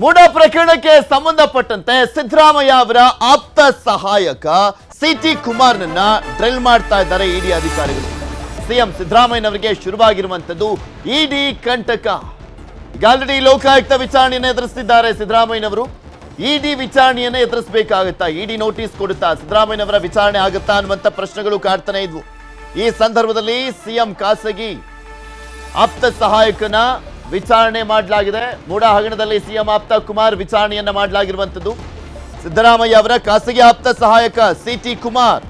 ಮೂಡ ಪ್ರಕರಣಕ್ಕೆ ಸಂಬಂಧಪಟ್ಟಂತೆ ಸಿದ್ದರಾಮಯ್ಯ ಅವರ ಆಪ್ತ ಸಹಾಯಕ ಸಿ ಟಿ ಕುಮಾರ್ನನ್ನ ಡ್ರಿಲ್ ಮಾಡ್ತಾ ಇದ್ದಾರೆ ಇಡಿ ಅಧಿಕಾರಿಗಳು. ಸಿಎಂ ಸಿದ್ದರಾಮಯ್ಯನವರಿಗೆ ಶುರುವಾಗಿರುವಂತದ್ದು ಇಡಿ ಕಂಟಕ. ಈಗ ಆಲ್ರೆಡಿ ಲೋಕಾಯುಕ್ತ ವಿಚಾರಣೆಯನ್ನು ಎದುರಿಸಿದ್ದಾರೆ ಸಿದ್ದರಾಮಯ್ಯನವರು. ಇಡಿ ವಿಚಾರಣೆಯನ್ನ ಎದುರಿಸಬೇಕಾಗುತ್ತಾ? ಇಡಿ ನೋಟಿಸ್ ಕೊಡುತ್ತಾ ಸಿದ್ದರಾಮಯ್ಯನವರ ವಿಚಾರಣೆ ಆಗುತ್ತಾ ಅನ್ನುವಂಥ ಪ್ರಶ್ನೆಗಳು ಕಾಡ್ತಾನೆ ಇದ್ವು. ಈ ಸಂದರ್ಭದಲ್ಲಿ ಸಿಎಂ ಖಾಸಗಿ ಆಪ್ತ ಸಹಾಯಕನ ವಿಚಾರಣೆ ಮಾಡಲಾಗಿದೆ. ಮೂಡ ಹಗರಣದಲ್ಲಿ ಸಿಎಂ ಆಪ್ತ ಕುಮಾರ್ ವಿಚಾರಣೆಯನ್ನ ಮಾಡಲಾಗಿರುವಂತದ್ದು ಸಿದ್ದರಾಮಯ್ಯ ಅವರ ಖಾಸಗಿ ಆಪ್ತ ಸಹಾಯಕ C T Kumar.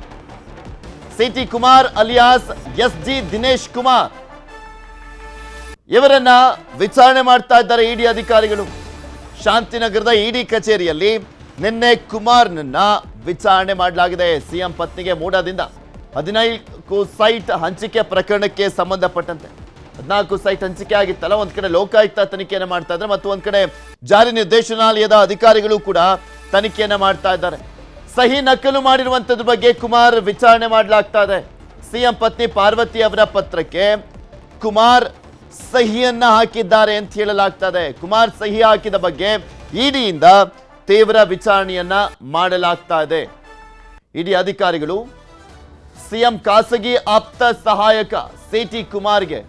C T Kumar alias S G Dinesh Kumar. ಇವರನ್ನ ವಿಚಾರಣೆ ಮಾಡ್ತಾ ಇದ್ದಾರೆ ಇಡಿ ಅಧಿಕಾರಿಗಳು. ಶಾಂತಿನಗರದ ಇಡಿ ಕಚೇರಿಯಲ್ಲಿ ನಿನ್ನೆ ಕುಮಾರ್ನನ್ನ ವಿಚಾರಣೆ ಮಾಡಲಾಗಿದೆ. ಸಿಎಂ ಪತ್ನಿಗೆ ಮೂಡದಿಂದ ಹದಿನೈದು ಸೈಟ್ ಹಂಚಿಕೆ ಪ್ರಕರಣಕ್ಕೆ ಸಂಬಂಧಪಟ್ಟಂತೆ. ಹದಿನಾಲ್ಕು ಸೈಟ್ ಹಂಚಿಕೆ ಆಗಿತ್ತಲ್ಲ, ಒಂದ್ ಕಡೆ ಲೋಕಾಯುಕ್ತ ತನಿಖೆಯನ್ನು ಮಾಡ್ತಾ ಇದ್ದಾರೆ ಮತ್ತು ಒಂದ್ ಕಡೆ ಜಾರಿ ನಿರ್ದೇಶನಾಲಯದ ಅಧಿಕಾರಿಗಳು ಕೂಡ ತನಿಖೆಯನ್ನ ಮಾಡ್ತಾ ಇದ್ದಾರೆ. ಸಹಿ ನಕಲು ಮಾಡಿರುವಂತದ್ರ ಬಗ್ಗೆ ಕುಮಾರ್ ವಿಚಾರಣೆ ಮಾಡಲಾಗ್ತಾ ಇದೆ. ಸಿಎಂ ಪತ್ನಿ ಪಾರ್ವತಿ ಅವರ ಪತ್ರಕ್ಕೆ ಕುಮಾರ್ ಸಹಿಯನ್ನ ಹಾಕಿದ್ದಾರೆ ಅಂತ ಹೇಳಲಾಗ್ತದೆ ಕುಮಾರ್ ಸಹಿ ಹಾಕಿದ ಬಗ್ಗೆ ಇಡಿಯಿಂದ ತೀವ್ರ ವಿಚಾರಣೆಯನ್ನ ಮಾಡಲಾಗ್ತಾ ಇದೆ. ಇಡಿ ಅಧಿಕಾರಿಗಳು, ಸಿಎಂ ಖಾಸಗಿ ಆಪ್ತ ಸಹಾಯಕ ಸಿಟಿ ಕುಮಾರ್ಗೆ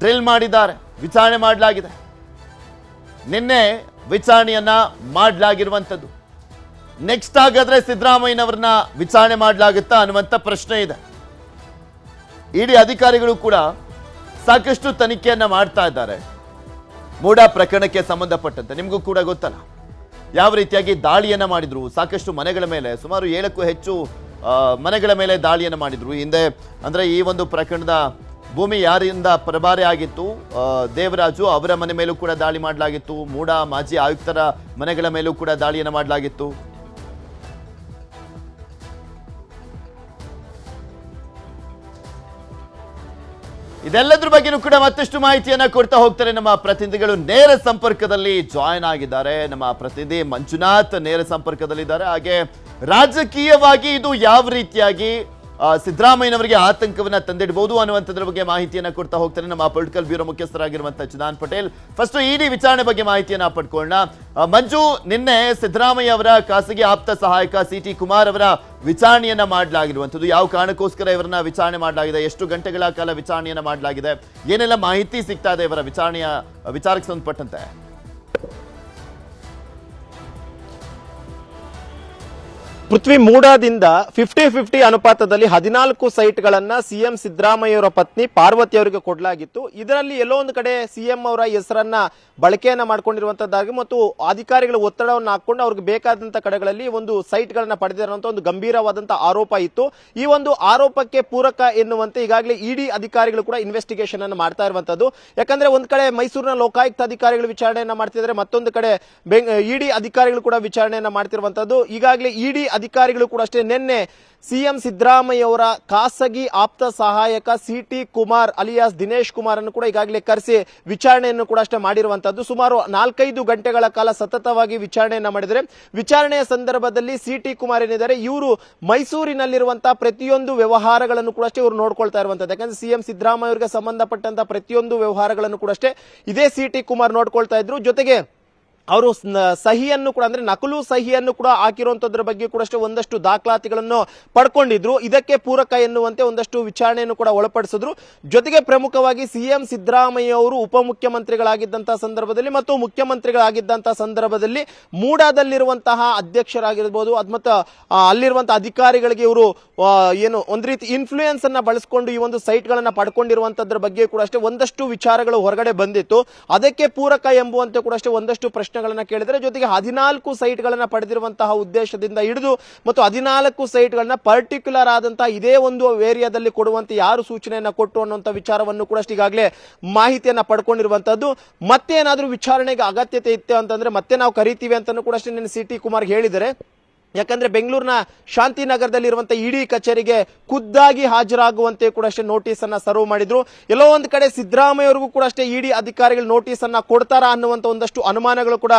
ಡ್ರಿಲ್ ಮಾಡಿದ್ದಾರೆ, ವಿಚಾರಣೆ ಮಾಡಲಾಗಿದೆ. ನಿನ್ನೆ ವಿಚಾರಣೆಯನ್ನ ಮಾಡಲಾಗಿರುವಂಥದ್ದು. ನೆಕ್ಸ್ಟ್ ಹಾಗಾದ್ರೆ ಸಿದ್ದರಾಮಯ್ಯನವ್ರನ್ನ ವಿಚಾರಣೆ ಮಾಡಲಾಗುತ್ತಾ ಅನ್ನುವಂಥ ಪ್ರಶ್ನೆ ಇದೆ. ಇಡಿ ಅಧಿಕಾರಿಗಳು ಕೂಡ ಸಾಕಷ್ಟು ತನಿಖೆಯನ್ನ ಮಾಡ್ತಾ ಇದ್ದಾರೆ. ಮೂಡ ಪ್ರಕರಣಕ್ಕೆ ಸಂಬಂಧಪಟ್ಟಂತೆ. ನಿಮಗೂ ಕೂಡ ಗೊತ್ತಲ್ಲ. ಯಾವ ರೀತಿಯಾಗಿ ದಾಳಿಯನ್ನ ಮಾಡಿದ್ರು? ಸಾಕಷ್ಟು ಮನೆಗಳ ಮೇಲೆ, ಸುಮಾರು ಏಳಕ್ಕೂ ಹೆಚ್ಚು ಮನೆಗಳ ಮೇಲೆ ದಾಳಿಯನ್ನು ಮಾಡಿದ್ರು. ಹಿಂದೆ, ಅಂದ್ರೆ ಈ ಒಂದು ಪ್ರಕರಣದ ಭೂಮಿ ಯಾರಿಂದ ಪ್ರಭಾರಿ ಆಗಿತ್ತು? ದೇವರಾಜು ಅವರ ಮನೆ ಮೇಲೂ ಕೂಡ ದಾಳಿ ಮಾಡಲಾಗಿತ್ತು. ಮೂಡ ಮಾಜಿ ಆಯುಕ್ತರ ಮನೆಗಳ ಮೇಲೂ ಕೂಡ ದಾಳಿಯನ್ನು ಮಾಡಲಾಗಿತ್ತು. ಇದೆಲ್ಲದ್ರ ಬಗ್ಗೆನೂ ಕೂಡ ಮತ್ತಷ್ಟು ಮಾಹಿತಿಯನ್ನ ಕೊಡ್ತಾ ಹೋಗ್ತಾರೆ ನಮ್ಮ ಪ್ರತಿನಿಧಿಗಳು. ನೇರ ಸಂಪರ್ಕದಲ್ಲಿ ಜಾಯ್ನ್ ಆಗಿದ್ದಾರೆ. ನಮ್ಮ ಪ್ರತಿನಿಧಿ ಮಂಜುನಾಥ್ ನೇರ ಸಂಪರ್ಕದಲ್ಲಿದ್ದಾರೆ. ಹಾಗೆ ರಾಜಕೀಯವಾಗಿ ಇದು ಯಾವ ರೀತಿಯಾಗಿ ಸಿದ್ದರಾಮಯ್ಯನವರಿಗೆ ಆತಂಕವನ್ನ ತಂದಿಡಬಹುದು ಅನ್ನುವಂಥದ್ರ ಬಗ್ಗೆ ಮಾಹಿತಿಯನ್ನ ಕೊಡ್ತಾ ಹೋಗ್ತಾರೆ ನಮ್ಮ ಪೊಲಿಟಿಕಲ್ ಬ್ಯೂರೋ ಮುಖ್ಯಸ್ಥರಾಗಿರುವಂತಹ ಚಿದಾನ್ ಪಟೇಲ್. ಫಸ್ಟ್ ಇಡಿ ವಿಚಾರಣೆ ಬಗ್ಗೆ ಮಾಹಿತಿಯನ್ನ ಪಡ್ಕೊಳ್ಳೋಣ. ಮಂಜು, ನಿನ್ನೆ ಸಿದ್ದರಾಮಯ್ಯ ಅವರ ಖಾಸಗಿ ಆಪ್ತ ಸಹಾಯಕ ಸಿ ಟಿ ಕುಮಾರ್ ಅವರ ವಿಚಾರಣೆಯನ್ನ ಮಾಡಲಾಗಿರುವಂಥದ್ದು. ಯಾವ ಕಾರಣಕ್ಕೋಸ್ಕರ ಇವರನ್ನ ವಿಚಾರಣೆ ಮಾಡಲಾಗಿದೆ? ಎಷ್ಟು ಗಂಟೆಗಳ ಕಾಲ ವಿಚಾರಣೆಯನ್ನ ಮಾಡಲಾಗಿದೆ? ಏನೆಲ್ಲ ಮಾಹಿತಿ ಸಿಗ್ತಾ ಇದೆ ಇವರ ವಿಚಾರಣೆಯ, ವಿಚಾರಕ್ಕೆ ಸಂಬಂಧಪಟ್ಟಂತೆ? ಪೃಥ್ವಿ ಮೂಡಾದಿಂದ ಫಿಫ್ಟಿ ಫಿಫ್ಟಿ ಅನುಪಾತದಲ್ಲಿ ಹದಿನಾಲ್ಕು ಸೈಟ್ಗಳನ್ನು ಸಿಎಂ ಸಿದ್ದರಾಮಯ್ಯವರ ಪತ್ನಿ ಪಾರ್ವತಿ ಅವರಿಗೆ ಕೊಡಲಾಗಿತ್ತು. ಇದರಲ್ಲಿ ಎಲ್ಲೋ ಒಂದು ಕಡೆ ಸಿಎಂ ಅವರ ಹೆಸರನ್ನ ಬಳಕೆಯನ್ನ ಮಾಡ್ಕೊಂಡಿರುವಂತದ್ದಾಗಿ ಮತ್ತು ಅಧಿಕಾರಿಗಳ ಒತ್ತಡವನ್ನು ಹಾಕೊಂಡು ಅವ್ರಿಗೆ ಬೇಕಾದಂತ ಕಡೆಗಳಲ್ಲಿ ಒಂದು ಸೈಟ್ಗಳನ್ನು ಪಡೆದಿರುವಂತ ಒಂದು ಗಂಭೀರವಾದಂತಹ ಆರೋಪ ಇತ್ತು. ಈ ಒಂದು ಆರೋಪಕ್ಕೆ ಪೂರಕ ಎನ್ನುವಂತೆ ಈಗಾಗಲೇ ಇಡಿ ಅಧಿಕಾರಿಗಳು ಕೂಡ ಇನ್ವೆಸ್ಟಿಗೇಷನ್ ಅನ್ನು ಮಾಡ್ತಾ ಇರುವಂತದ್ದು. ಯಾಕಂದ್ರೆ ಒಂದ್ ಕಡೆ ಮೈಸೂರಿನ ಲೋಕಾಯುಕ್ತ ಅಧಿಕಾರಿಗಳು ವಿಚಾರಣೆಯನ್ನ ಮಾಡ್ತಿದ್ರೆ ಮತ್ತೊಂದು ಕಡೆ ಇಡಿ ಅಧಿಕಾರಿಗಳು ಕೂಡ ವಿಚಾರಣೆಯನ್ನ ಮಾಡ್ತಿರುವಂತದ್ದು. ಈಗಾಗಲೇ ಇಡಿ ಅಧಿಕಾರಿಗಳು ಕೂಡ ಅಷ್ಟೇ. ನಿನ್ನೆ ಸಿಎಂ ಸಿದ್ದರಾಮಯ್ಯ ಅವರ ಖಾಸಗಿ ಆಪ್ತ ಸಹಾಯಕ C T Kumar alias Dinesh Kumar ಅನ್ನು ಕೂಡ ಈಗಾಗಲೇ ಕರೆಸಿ ವಿಚಾರಣೆಯನ್ನು ಕೂಡ ಅಷ್ಟೇ ಮಾಡಿರುವಂತಹದ್ದು. ಸುಮಾರು ನಾಲ್ಕೈದು ಗಂಟೆಗಳ ಕಾಲ ಸತತವಾಗಿ ವಿಚಾರಣೆಯನ್ನು ಮಾಡಿದರೆ ವಿಚಾರಣೆಯ ಸಂದರ್ಭದಲ್ಲಿ ಸಿ ಟಿ ಕುಮಾರ್ ಏನಿದ್ದಾರೆ, ಇವರು ಮೈಸೂರಿನಲ್ಲಿರುವಂತಹ ಪ್ರತಿಯೊಂದು ವ್ಯವಹಾರಗಳನ್ನು ಕೂಡ ಅಷ್ಟೇ ಇವರು ನೋಡ್ಕೊಳ್ತಾ ಇರುವಂತದ್ದು ಯಾಕಂದ್ರೆ ಸಿಎಂ ಸಿದ್ದರಾಮಯ್ಯ ಅವರಿಗೆ ಸಂಬಂಧಪಟ್ಟಂತಹ ಪ್ರತಿಯೊಂದು ವ್ಯವಹಾರಗಳನ್ನು ಕೂಡ ಅಷ್ಟೇ ಇದೇ ಸಿ ಟಿ ಕುಮಾರ್ ನೋಡ್ಕೊಳ್ತಾ ಇದ್ರು. ಜೊತೆಗೆ ಅವರು ಸಹಿಯನ್ನು ಕೂಡ, ಅಂದ್ರೆ ನಕಲು ಸಹಿಯನ್ನು ಕೂಡ ಹಾಕಿರುವಂತದ್ರ ಬಗ್ಗೆ ಕೂಡ ಅಷ್ಟೇ ಒಂದಷ್ಟು ದಾಖಲಾತಿಗಳನ್ನು ಪಡ್ಕೊಂಡಿದ್ರು. ಇದಕ್ಕೆ ಪೂರಕ ಎನ್ನುವಂತೆ ಒಂದಷ್ಟು ವಿಚಾರಣೆಯನ್ನು ಕೂಡ ಒಳಪಡಿಸಿದ್ರು. ಜೊತೆಗೆ ಪ್ರಮುಖವಾಗಿ ಸಿಎಂ ಸಿದ್ದರಾಮಯ್ಯ ಅವರು ಉಪಮುಖ್ಯಮಂತ್ರಿಗಳಾಗಿದ್ದಂತಹ ಸಂದರ್ಭದಲ್ಲಿ ಮತ್ತು ಮುಖ್ಯಮಂತ್ರಿಗಳಾಗಿದ್ದಂತಹ ಸಂದರ್ಭದಲ್ಲಿ ಮೂಡಾದಲ್ಲಿರುವಂತಹ ಅಧ್ಯಕ್ಷರಾಗಿರ್ಬೋದು. ಅದ್ ಮತ್ತು ಅಲ್ಲಿರುವಂತಹ ಅಧಿಕಾರಿಗಳಿಗೆ ಇವರು ಏನು, ಒಂದ್ ರೀತಿ ಇನ್ಫ್ಲೂಯೆನ್ಸ್ ಅನ್ನ ಬಳಸಿಕೊಂಡು ಈ ಒಂದು ಸೈಟ್ ಗಳನ್ನ ಪಡ್ಕೊಂಡಿರುವಂತದ್ರ ಬಗ್ಗೆ ಕೂಡ ಅಷ್ಟೇ ಒಂದಷ್ಟು ವಿಚಾರಗಳು ಹೊರಗಡೆ ಬಂದಿತ್ತು. ಅದಕ್ಕೆ ಪೂರಕ ಎಂಬುವಂತೆ ಕೂಡ ಅಷ್ಟೇ ಒಂದಷ್ಟು ಪ್ರಶ್ನೆಗಳನ್ನ ಕೇಳಿದರೆ ಜೊತೆಗೆ ಹದಿನಾಲ್ಕು ಸೈಟ್ಗಳನ್ನು ಪಡೆದಿರುವಂತಹ ಉದ್ದೇಶದಿಂದ ಹಿಡಿದು ಮತ್ತು ಹದಿನಾಲ್ಕು ಸೈಟ್ ಗಳನ್ನ ಪರ್ಟಿಕ್ಯುಲರ್ ಆದಂತಹ ಇದೇ ಒಂದು ಏರಿಯಾದಲ್ಲಿ ಕೊಡುವಂತ ಯಾರು ಸೂಚನೆಯನ್ನ ಕೊಟ್ಟು ಅನ್ನುವಂತ ವಿಚಾರವನ್ನು ಕೂಡ ಈಗಾಗಲೇ ಮಾಹಿತಿಯನ್ನ ಪಡ್ಕೊಂಡಿರುವಂಥದ್ದು ಮತ್ತೇನಾದರೂ ವಿಚಾರಣೆಗೆ ಅಗತ್ಯತೆ ಇತ್ತು ಅಂತಂದ್ರೆ ಮತ್ತೆ ನಾವು ಕರಿತೀವಿ ಅಂತಲೂ ಕೂಡ ಅಷ್ಟೇ ನಿನ್ನೆ ಸಿ ಟಿ ಕುಮಾರ್ ಹೇಳಿದರೆ ಯಾಕಂದ್ರೆ ಬೆಂಗಳೂರಿನ ಶಾಂತಿನಗರದಲ್ಲಿರುವಂತಹ ಇಡಿ ಕಚೇರಿಗೆ ಖುದ್ದಾಗಿ ಹಾಜರಾಗುವಂತೆ ಕೂಡ ಅಷ್ಟೇ ನೋಟಿಸ್ ಅನ್ನ ಸರ್ವ್ ಮಾಡಿದ್ರು. ಎಲ್ಲೋ ಒಂದ್ ಕಡೆ ಸಿದ್ದರಾಮಯ್ಯವರಿಗೂ ಕೂಡ ಅಷ್ಟೇ ಇಡಿ ಅಧಿಕಾರಿಗಳು ನೋಟಿಸ್ ಅನ್ನ ಕೊಡ್ತಾರಾ ಅನ್ನುವಂತ ಒಂದಷ್ಟು ಅನುಮಾನಗಳು ಕೂಡ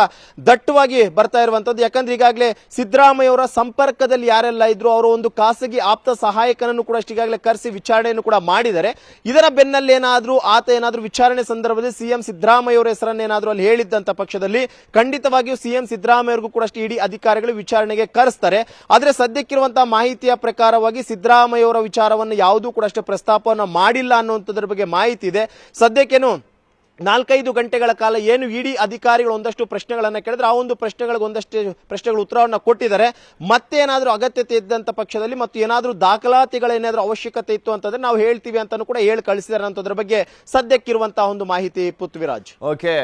ದಟ್ಟವಾಗಿ ಬರ್ತಾ ಇರುವಂತದ್ದು. ಯಾಕಂದ್ರೆ ಈಗಾಗಲೇ ಸಿದ್ದರಾಮಯ್ಯವರ ಸಂಪರ್ಕದಲ್ಲಿ ಯಾರೆಲ್ಲ ಇದ್ರು ಅವರು ಒಂದು ಖಾಸಗಿ ಆಪ್ತ ಸಹಾಯಕನನ್ನು ಕೂಡ ಅಷ್ಟೇ ಈಗಾಗಲೇ ಕರೆಸಿ ವಿಚಾರಣೆಯನ್ನು ಕೂಡ ಮಾಡಿದ್ದಾರೆ. ಇದರ ಬೆನ್ನಲ್ಲಿ ಏನಾದ್ರೂ ಆತ ಏನಾದ್ರೂ ವಿಚಾರಣೆ ಸಂದರ್ಭದಲ್ಲಿ ಸಿಎಂ ಸಿದ್ದರಾಮಯ್ಯವರ ಹೆಸರನ್ನೇನಾದ್ರೂ ಅಲ್ಲಿ ಹೇಳಿದ್ದಂತ ಪಕ್ಷದಲ್ಲಿ ಖಂಡಿತವಾಗಿಯೂ ಸಿಎಂ ಸಿದ್ದರಾಮಯ್ಯವರಿಗೂ ಕೂಡ ಅಷ್ಟೇ ಇಡಿ ಅಧಿಕಾರಿಗಳು ವಿಚಾರಣೆಗೆ ಕರೆಸ್ತಾರೆ ಆದ್ರೆ ಸದ್ಯಕ್ಕಿರುವಂತಹ ಮಾಹಿತಿಯ ಪ್ರಕಾರವಾಗಿ ಸಿದ್ದರಾಮಯ್ಯವರ ವಿಚಾರವನ್ನು ಯಾವುದೂ ಕೂಡ ಅಷ್ಟು ಪ್ರಸ್ತಾಪವನ್ನು ಮಾಡಿಲ್ಲ ಅನ್ನುವಂಥದ್ರ ಬಗ್ಗೆ ಮಾಹಿತಿ ಇದೆ. ಸದ್ಯಕ್ಕೇನು ನಾಲ್ಕೈದು ಗಂಟೆಗಳ ಕಾಲ ಏನು ಇಡಿ ಅಧಿಕಾರಿಗಳು ಒಂದಷ್ಟು ಪ್ರಶ್ನೆಗಳನ್ನು ಕೇಳಿದ್ರೆ ಆ ಒಂದು ಪ್ರಶ್ನೆಗಳಿಗೆ ಒಂದಷ್ಟು ಪ್ರಶ್ನೆಗಳ ಉತ್ತರವನ್ನು ಕೊಟ್ಟಿದ್ದಾರೆ. ಮತ್ತೆ ಏನಾದರೂ ಅಗತ್ಯತೆ ಇದ್ದಂತ ಪಕ್ಷದಲ್ಲಿ ಮತ್ತು ಏನಾದರೂ ದಾಖಲಾತಿಗಳೇನಾದರೂ ಅವಶ್ಯಕತೆ ಇತ್ತು ಅಂತಂದ್ರೆ ನಾವು ಹೇಳ್ತೀವಿ ಅಂತಲೂ ಕೂಡ ಹೇಳಿ ಕಳಿಸಿದ್ದಾರೆ ಅನ್ನೋದ್ರ ಬಗ್ಗೆ ಸದ್ಯಕ್ಕಿರುವಂತಹ ಒಂದು ಮಾಹಿತಿ ಪೃಥ್ವಿರಾಜ್. ಓಕೆ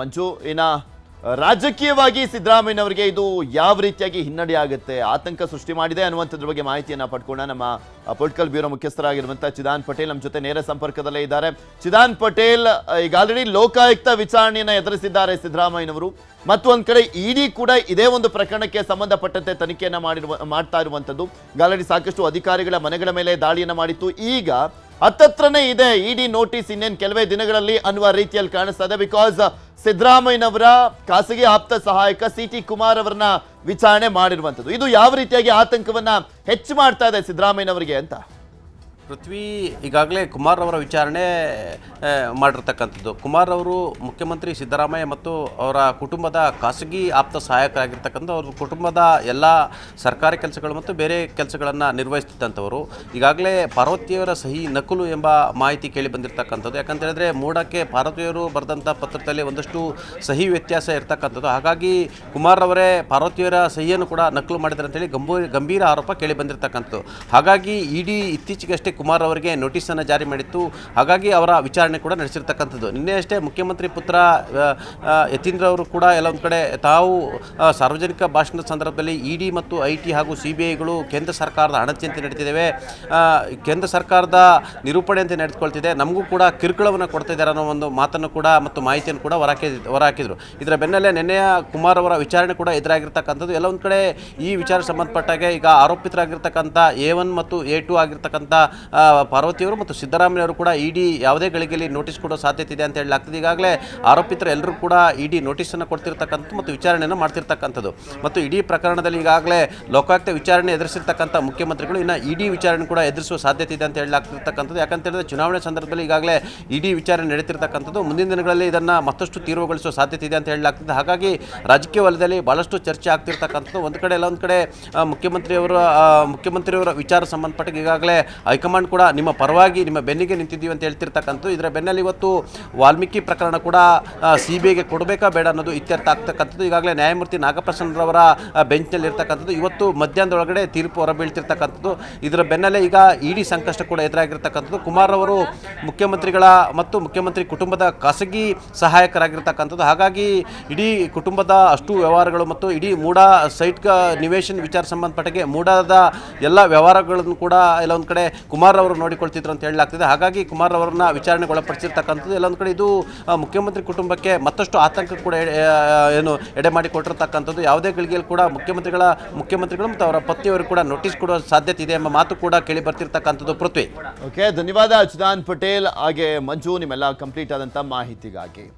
ಮಂಜು, ಇನ್ನ ರಾಜಕೀಯವಾಗಿ ಸಿದ್ದರಾಮಯ್ಯನವರಿಗೆ ಇದು ಯಾವ ರೀತಿಯಾಗಿ ಹಿನ್ನಡೆ ಆಗುತ್ತೆ, ಆತಂಕ ಸೃಷ್ಟಿ ಮಾಡಿದೆ ಅನ್ನುವಂಥದ್ರ ಬಗ್ಗೆ ಮಾಹಿತಿಯನ್ನು ಪಡ್ಕೊಂಡ ನಮ್ಮ ಪೊಲಿಟಿಕಲ್ ಬ್ಯೂರೋ ಮುಖ್ಯಸ್ಥರಾಗಿರುವಂಥ ಚಿದಾನ್ ಪಟೇಲ್ ನಮ್ಮ ಜೊತೆ ನೇರ ಸಂಪರ್ಕದಲ್ಲೇ ಇದ್ದಾರೆ. ಚಿದಾನ್ ಪಟೇಲ್ ಈಗ ಆಲ್ರೆಡಿ ಲೋಕಾಯುಕ್ತ ವಿಚಾರಣೆಯನ್ನು ಎದುರಿಸಿದ್ದಾರೆ ಸಿದ್ದರಾಮಯ್ಯನವರು. ಮತ್ತು ಒಂದ್ ಕಡೆ ಇಡಿ ಕೂಡ ಇದೇ ಒಂದು ಪ್ರಕರಣಕ್ಕೆ ಸಂಬಂಧಪಟ್ಟಂತೆ ತನಿಖೆಯನ್ನ ಮಾಡಿರುವ, ಮಾಡ್ತಾ ಇರುವಂತದ್ದು ಆಲ್ರೆಡಿ ಸಾಕಷ್ಟು ಅಧಿಕಾರಿಗಳ ಮನೆಗಳ ಮೇಲೆ ದಾಳಿಯನ್ನ ಮಾಡಿತ್ತು. ಈಗ ಹತ್ತತ್ರನೇ ಇದೆ ಇಡಿ ನೋಟಿಸ್ ಇನ್ನೇನು ಕೆಲವೇ ದಿನಗಳಲ್ಲಿ ಅನ್ನುವ ರೀತಿಯಲ್ಲಿ ಕಾಣಿಸ್ತಾ ಇದೆ. ಬಿಕಾಸ್ ಸಿದ್ದರಾಮಯ್ಯನವರ ಖಾಸಗಿ ಆಪ್ತ ಸಹಾಯಕ ಸಿ ಟಿ ಕುಮಾರ್ ಅವರನ್ನ ವಿಚಾರಣೆ ಮಾಡಿರುವಂಥದ್ದು. ಇದು ಯಾವ ರೀತಿಯಾಗಿ ಆತಂಕವನ್ನ ಹೆಚ್ಚು ಮಾಡ್ತಾ ಇದೆ ಸಿದ್ದರಾಮಯ್ಯನವರಿಗೆ ಅಂತ? ಪೃಥ್ವಿ ಈಗಾಗಲೇ ಕುಮಾರ್ ಅವರ ವಿಚಾರಣೆ ಮಾಡಿರ್ತಕ್ಕಂಥದ್ದು. ಕುಮಾರ್ ಅವರು ಮುಖ್ಯಮಂತ್ರಿ ಸಿದ್ದರಾಮಯ್ಯ ಮತ್ತು ಅವರ ಕುಟುಂಬದ ಖಾಸಗಿ ಆಪ್ತ ಸಹಾಯಕರಾಗಿರ್ತಕ್ಕಂಥ ಅವ್ರ ಕುಟುಂಬದ ಎಲ್ಲ ಸರ್ಕಾರಿ ಕೆಲಸಗಳು ಮತ್ತು ಬೇರೆ ಕೆಲಸಗಳನ್ನು ನಿರ್ವಹಿಸ್ತಿದ್ದಂಥವರು. ಈಗಾಗಲೇ ಪಾರ್ವತಿಯವರ ಸಹಿ ನಕಲು ಎಂಬ ಮಾಹಿತಿ ಕೇಳಿ ಬಂದಿರತಕ್ಕಂಥದ್ದು. ಯಾಕಂತ ಹೇಳಿದ್ರೆ ಮೂಡಕ್ಕೆ ಪಾರ್ವತಿಯವರು ಬರೆದಂಥ ಪತ್ರದಲ್ಲಿ ಒಂದಷ್ಟು ಸಹಿ ವ್ಯತ್ಯಾಸ ಇರತಕ್ಕಂಥದ್ದು. ಹಾಗಾಗಿ ಕುಮಾರ್ ಅವರೇ ಪಾರ್ವತಿಯವರ ಸಹಿಯನ್ನು ಕೂಡ ನಕಲು ಮಾಡಿದ್ದಾರೆ ಅಂತೇಳಿ ಗಂಭೀರ ಗಂಭೀರ ಆರೋಪ ಕೇಳಿ ಬಂದಿರತಕ್ಕಂಥದ್ದು. ಹಾಗಾಗಿ ಇಡಿ ಇತ್ತೀಚೆಗಷ್ಟೇ ಕುಮಾರ್ ಅವರಿಗೆ ನೋಟಿಸನ್ನು ಜಾರಿ ಮಾಡಿತ್ತು. ಹಾಗಾಗಿ ಅವರ ವಿಚಾರಣೆ ಕೂಡ ನಡೆಸಿರ್ತಕ್ಕಂಥದ್ದು. ನಿನ್ನೆ ಅಷ್ಟೇ ಮುಖ್ಯಮಂತ್ರಿ ಪುತ್ರ ಯತೀಂದ್ರ ಅವರು ಕೂಡ ಎಲ್ಲ ಒಂದು ಕಡೆ ತಾವು ಸಾರ್ವಜನಿಕ ಭಾಷಣದ ಸಂದರ್ಭದಲ್ಲಿ ಇಡಿ ಮತ್ತು ಐ ಟಿ ಹಾಗೂ ಸಿ ಬಿ ಐಗಳು ಕೇಂದ್ರ ಸರ್ಕಾರದ ಹಣಚಿಂತೆ ನಡೀತಿದ್ದೇವೆ. ಕೇಂದ್ರ ಸರ್ಕಾರದ ನಿರೂಪಣೆ ಅಂತ ನಡೆದುಕೊಳ್ತಿದೆ. ನಮಗೂ ಕೂಡ ಕಿರುಕುಳವನ್ನು ಕೊಡ್ತಾ ಇದ್ದಾರೆ ಅನ್ನೋ ಒಂದು ಮಾತನ್ನು ಕೂಡ ಮತ್ತು ಮಾಹಿತಿಯನ್ನು ಕೂಡ ಹೊರಹಾಕಿ, ಹೊರಹಾಕಿದರು. ಇದರ ಬೆನ್ನಲ್ಲೇ ನಿನ್ನೆಯ ಕುಮಾರ್ ಅವರ ವಿಚಾರಣೆ ಕೂಡ ಎದುರಾಗಿರ್ತಕ್ಕಂಥದ್ದು. ಎಲ್ಲ ಒಂದು ಕಡೆ ಈ ವಿಚಾರ ಸಂಬಂಧಪಟ್ಟಾಗೆ ಈಗ ಆರೋಪಿತರಾಗಿರ್ತಕ್ಕಂಥ ಎ ಒನ್ ಮತ್ತು ಎ ಟು ಆಗಿರ್ತಕ್ಕಂಥ ಪಾರ್ವತಿಯವರು ಮತ್ತು ಸಿದ್ದರಾಮಯ್ಯವರು ಕೂಡ ಇಡಿ ಯಾವುದೇ ಗಳಿಗೆಯಲ್ಲಿ ನೋಟಿಸ್ ಕೊಡೋ ಸಾಧ್ಯತೆ ಇದೆ ಅಂತ ಹೇಳಲಾಗ್ತದೆ. ಈಗಾಗಲೇ ಆರೋಪಿತರು ಎಲ್ಲರೂ ಕೂಡ ಇಡಿ ನೋಟಿಸನ್ನು ಕೊಡ್ತಿರ್ತಕ್ಕಂಥ ಮತ್ತು ವಿಚಾರಣೆಯನ್ನು ಮಾಡ್ತಿರ್ತಕ್ಕಂಥದ್ದು. ಮತ್ತು ಇಡೀ ಪ್ರಕರಣದಲ್ಲಿ ಈಗಾಗಲೇ ಲೋಕಾಯುಕ್ತ ವಿಚಾರಣೆ ಎದುರಿಸಿರ್ತಕ್ಕಂಥ ಮುಖ್ಯಮಂತ್ರಿಗಳು ಇನ್ನು ಇಡಿ ವಿಚಾರಣೆ ಕೂಡ ಎದುರಿಸುವ ಸಾಧ್ಯತೆ ಇದೆ ಅಂತ ಹೇಳಲಾಗ್ತಿರ್ತಕ್ಕಂಥದ್ದು. ಯಾಕಂತ ಹೇಳಿದ್ರೆ ಚುನಾವಣೆ ಸಂದರ್ಭದಲ್ಲಿ ಈಗಾಗಲೇ ಇಡಿ ವಿಚಾರಣೆ ನಡೀತಿರ್ತಕ್ಕಂಥದ್ದು ಮುಂದಿನ ದಿನಗಳಲ್ಲಿ ಇದನ್ನು ಮತ್ತಷ್ಟು ತೀವ್ರಗೊಳಿಸುವ ಸಾಧ್ಯತೆ ಇದೆ ಅಂತ ಹೇಳಲಾಗ್ತದೆ. ಹಾಗಾಗಿ ರಾಜಕೀಯ ವಲಯದಲ್ಲಿ ಭಾಳಷ್ಟು ಚರ್ಚೆ ಆಗ್ತಿರ್ತಕ್ಕಂಥದ್ದು. ಒಂದು ಕಡೆ ಎಲ್ಲ ಒಂದು ಕಡೆ ಮುಖ್ಯಮಂತ್ರಿಯವರು ಮುಖ್ಯಮಂತ್ರಿಯವರ ವಿಚಾರ ಸಂಬಂಧಪಟ್ಟಿಗೆ ಈಗಾಗಲೇ ಹೈಕಮಾಂಡ್ ಕೂಡ ನಿಮ್ಮ ಪರವಾಗಿ ನಿಮ್ಮ ಬೆನ್ನಿಗೆ ನಿಂತಿದ್ದೀವಿ ಅಂತ ಹೇಳ್ತಿರ್ತಕ್ಕಂಥದ್ದು. ಇದರ ಬೆನ್ನಲ್ಲಿ ಇವತ್ತು ವಾಲ್ಮೀಕಿ ಪ್ರಕರಣ ಕೂಡ ಸಿ ಬಿ ಐಗೆ ಕೊಡಬೇಕಾ ಬೇಡ ಅನ್ನೋದು ಇತ್ಯರ್ಥ ಆಗ್ತಕ್ಕಂಥದ್ದು. ಈಗಾಗಲೇ ನ್ಯಾಯಮೂರ್ತಿ ನಾಗಪ್ರಸನ್ನರವರ ಬೆಂಚ್ನಲ್ಲಿ ಇರ್ತಕ್ಕಂಥದ್ದು ಇವತ್ತು ಮಧ್ಯಾಹ್ನದೊಳಗಡೆ ತೀರ್ಪು ಹೊರಬೀಳ್ತಿರ್ತಕ್ಕಂಥದ್ದು. ಇದರ ಬೆನ್ನಲ್ಲೇ ಈಗ ಇಡಿ ಸಂಕಷ್ಟ ಕೂಡ ಎದುರಾಗಿರ್ತಕ್ಕಂಥದ್ದು. ಕುಮಾರ್ ಅವರು ಮುಖ್ಯಮಂತ್ರಿಗಳ ಮತ್ತು ಮುಖ್ಯಮಂತ್ರಿ ಕುಟುಂಬದ ಖಾಸಗಿ ಸಹಾಯಕರಾಗಿರ್ತಕ್ಕಂಥದ್ದು. ಹಾಗಾಗಿ ಇಡೀ ಕುಟುಂಬದ ಅಷ್ಟು ವ್ಯವಹಾರಗಳು ಮತ್ತು ಇಡೀ ಮೂಡ ಸೈಟ್ ನಿವೇಶನ್ ವಿಚಾರ ಸಂಬಂಧಪಟ್ಟಗೆ ಮೂಡದ ಎಲ್ಲ ವ್ಯವಹಾರಗಳನ್ನು ಕೂಡ ಎಲ್ಲ ಒಂದು ಕಡೆ ಕುಮಾರ್ ಅವರು ನೋಡಿಕೊಳ್ತಿದ್ರು ಅಂತ ಹೇಳಲಾಗ್ತಿದೆ. ಹಾಗಾಗಿ ಕುಮಾರ್ ಅವರನ್ನ ವಿಚಾರಣೆಗೆ ಒಳಪಡಿಸಿರ್ತಕ್ಕಂಥದ್ದು ಎಲ್ಲ ಒಂದು ಕಡೆ ಇದು ಮುಖ್ಯಮಂತ್ರಿ ಕುಟುಂಬಕ್ಕೆ ಮತ್ತಷ್ಟು ಆತಂಕ ಕೂಡ ಏನು ಎಡೆ ಮಾಡಿ ಕೊಟ್ಟಿರ್ತಕ್ಕಂಥದ್ದು. ಯಾವುದೇ ಗಳಿಗೆಯಲ್ಲಿ ಕೂಡ ಮುಖ್ಯಮಂತ್ರಿಗಳ, ಮುಖ್ಯಮಂತ್ರಿಗಳು ಮತ್ತು ಅವರ ಪತ್ನಿಯವರು ಕೂಡ ನೋಟಿಸ್ ಕೊಡುವ ಸಾಧ್ಯತೆ ಇದೆ ಎಂಬ ಮಾತು ಕೂಡ ಕೇಳಿ ಬರ್ತಿರ್ತಕ್ಕಂಥದ್ದು ಪೃಥ್ವಿ. ಓಕೆ ಧನ್ಯವಾದ ಚಿದಾನ್ ಪಟೇಲ್. ಹಾಗೆ ಮಂಜು, ನಿಮ್ಮೆಲ್ಲ ಕಂಪ್ಲೀಟ್ ಆದಂಥ ಮಾಹಿತಿಗಾಗಿ.